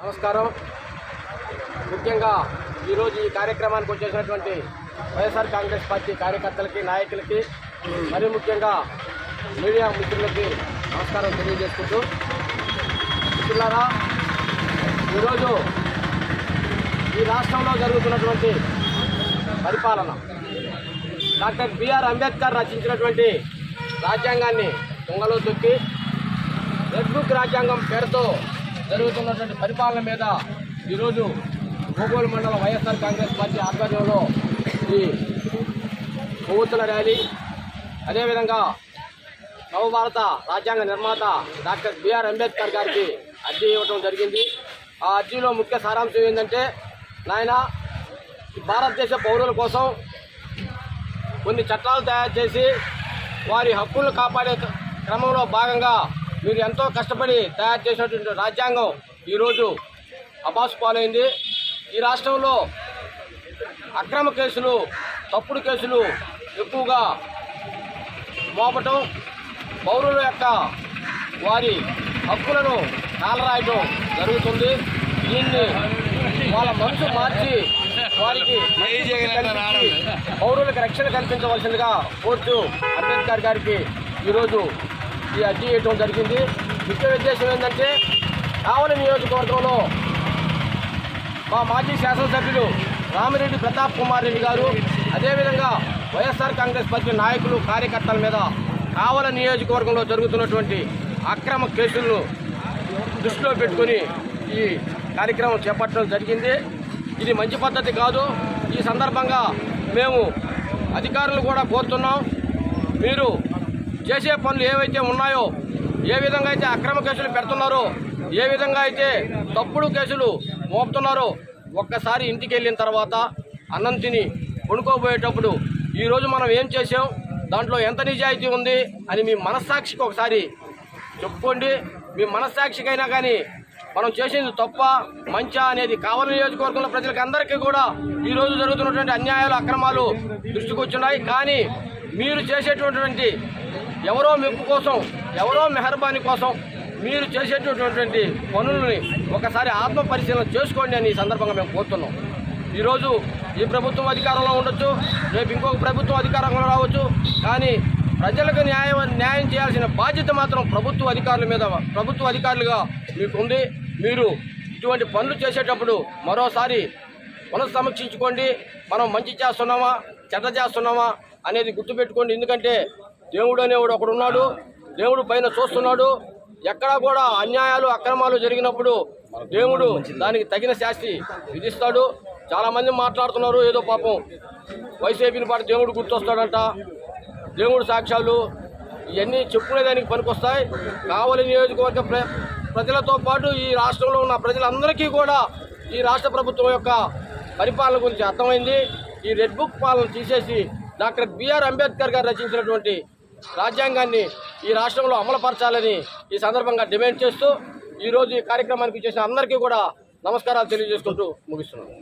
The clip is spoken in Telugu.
నమస్కారం. ముఖ్యంగా ఈరోజు ఈ కార్యక్రమానికి వచ్చేసినటువంటి వైఎస్ఆర్ కాంగ్రెస్ పార్టీ కార్యకర్తలకి నాయకులకి మరి ముఖ్యంగా మీడియా మిత్రులకి నమస్కారం తెలియజేసుకుంటూ. మిత్రులారా ఈరోజు ఈ రాష్ట్రంలో జరుగుతున్నటువంటి పరిపాలన. డాక్టర్ బిఆర్ అంబేద్కర్ రచించినటువంటి రాజ్యాంగాన్ని తుంగలో తొక్కి రెడ్ బుక్ రాజ్యాంగం పేరుతో జరుగుతున్నటువంటి పరిపాలన మీద ఈరోజు భూగోళ మండలం వైఎస్ఆర్ కాంగ్రెస్ పార్టీ ఆధ్వర్యంలో ఈ కొవ్వొత్తుల ర్యాలీ అదేవిధంగా నవభారత రాజ్యాంగ నిర్మాత డాక్టర్ బిఆర్ అంబేద్కర్ గారికి అర్జీ ఇవ్వడం జరిగింది. ఆ అర్జీలో ముఖ్య సారాంశం ఏంటంటే నాయన భారతదేశ పౌరుల కోసం కొన్ని చట్టాలు తయారు చేసి వారి హక్కులను కాపాడే క్రమంలో భాగంగా మీరు ఎంతో కష్టపడి తయారు చేసినటువంటి రాజ్యాంగం ఈరోజు అబాసు పాలైంది. ఈ రాష్ట్రంలో అక్రమ కేసులు తప్పుడు కేసులు ఎక్కువగా మోపటం పౌరుల యొక్క వారి హక్కులను కాలరాయటం జరుగుతుంది. దీన్ని వాళ్ళ మనసు మార్చి వారికి పౌరులకు రక్షణ కల్పించవలసిందిగా కోర్టు అంబేద్కర్ గారికి ఈరోజు ఈ అర్జీ ఇవ్వడం జరిగింది. ముఖ్య ఉద్దేశం ఏంటంటే కావలి నియోజకవర్గంలో మా మాజీ శాసనసభ్యులు రామిరెడ్డి ప్రతాప్ కుమార్ రెడ్డి గారు అదేవిధంగా వైఎస్ఆర్ కాంగ్రెస్ పార్టీ నాయకులు కార్యకర్తల మీద కావల నియోజకవర్గంలో జరుగుతున్నటువంటి అక్రమ కేసులను దృష్టిలో పెట్టుకొని ఈ కార్యక్రమం చేపట్టడం జరిగింది. ఇది మంచి పద్ధతి కాదు. ఈ సందర్భంగా మేము అధికారులు కూడా కోరుతున్నాం. మీరు చేసే పనులు ఏవైతే ఉన్నాయో ఏ విధంగా అయితే అక్రమ కేసులు పెడుతున్నారో ఏ విధంగా అయితే తప్పుడు కేసులు మోపుతున్నారో ఒక్కసారి ఇంటికి వెళ్ళిన తర్వాత అన్నం తిని కొనుక్కోబోయేటప్పుడు ఈరోజు మనం ఏం చేసాం దాంట్లో ఎంత నిజాయితీ ఉంది అని మీ మనస్సాక్షికి ఒకసారి చెప్పుకోండి. మీ మనస్సాక్షికైనా కానీ మనం చేసేది తప్ప మంచా అనేది కావలి నియోజకవర్గంలో ప్రజలకు అందరికీ కూడా ఈరోజు జరుగుతున్నటువంటి అన్యాయాలు అక్రమాలు దృష్టికి కానీ మీరు చేసేటటువంటి ఎవరో మెప్పు కోసం ఎవరో మెహర్బానీ కోసం మీరు చేసేటటువంటి పనులని ఒకసారి ఆత్మ పరిశీలన చేసుకోండి అని ఈ సందర్భంగా మేము కోరుతున్నాం. ఈరోజు ఈ ప్రభుత్వం అధికారంలో ఉండొచ్చు రేపు ఇంకొక ప్రభుత్వం అధికారంలో రావచ్చు. కానీ ప్రజలకు న్యాయం న్యాయం చేయాల్సిన బాధ్యత మాత్రం ప్రభుత్వ అధికారుల మీద ప్రభుత్వ అధికారులుగా మీకు ఉంది మీరు ఇటువంటి పనులు చేసేటప్పుడు మరోసారి పునఃసమీక్షించుకోండి. మనం మంచి చేస్తున్నామా? చెడ్డ చేస్తున్నామా? అనేది గుర్తుపెట్టుకోండి. ఎందుకంటే దేవుడు అనేవాడు ఒకడున్నాడు దేవుడు పైన చూస్తున్నాడు. ఎక్కడా కూడా అన్యాయాలు అక్రమాలు జరిగినప్పుడు దేవుడు దానికి తగిన శాస్తి విధిస్తాడు. చాలామంది మాట్లాడుతున్నారు ఏదో పాపం. వైసీపీని పాటు దేవుడు గుర్తొస్తాడంట. దేవుడు సాక్ష్యాలు ఇవన్నీ చెప్పుకునేదానికి పనికొస్తాయి. కావలి నియోజకవర్గ ప్రజలతో పాటు ఈ రాష్ట్రంలో ఉన్న ప్రజలందరికీ కూడా ఈ రాష్ట్ర ప్రభుత్వం యొక్క పరిపాలన గురించి అర్థమైంది. ఈ రెడ్ బుక్ పాలన తీసేసి డాక్టర్ బిఆర్ అంబేద్కర్ గారు రచించినటువంటి రాజ్యాంగాన్ని ఈ రాష్ట్రంలో అమలుపరచాలని ఈ సందర్భంగా డిమాండ్ చేస్తూ ఈరోజు ఈ కార్యక్రమానికి చేసిన అందరికీ కూడా నమస్కారాలు తెలియజేసుకుంటూ ముగిస్తున్నాను.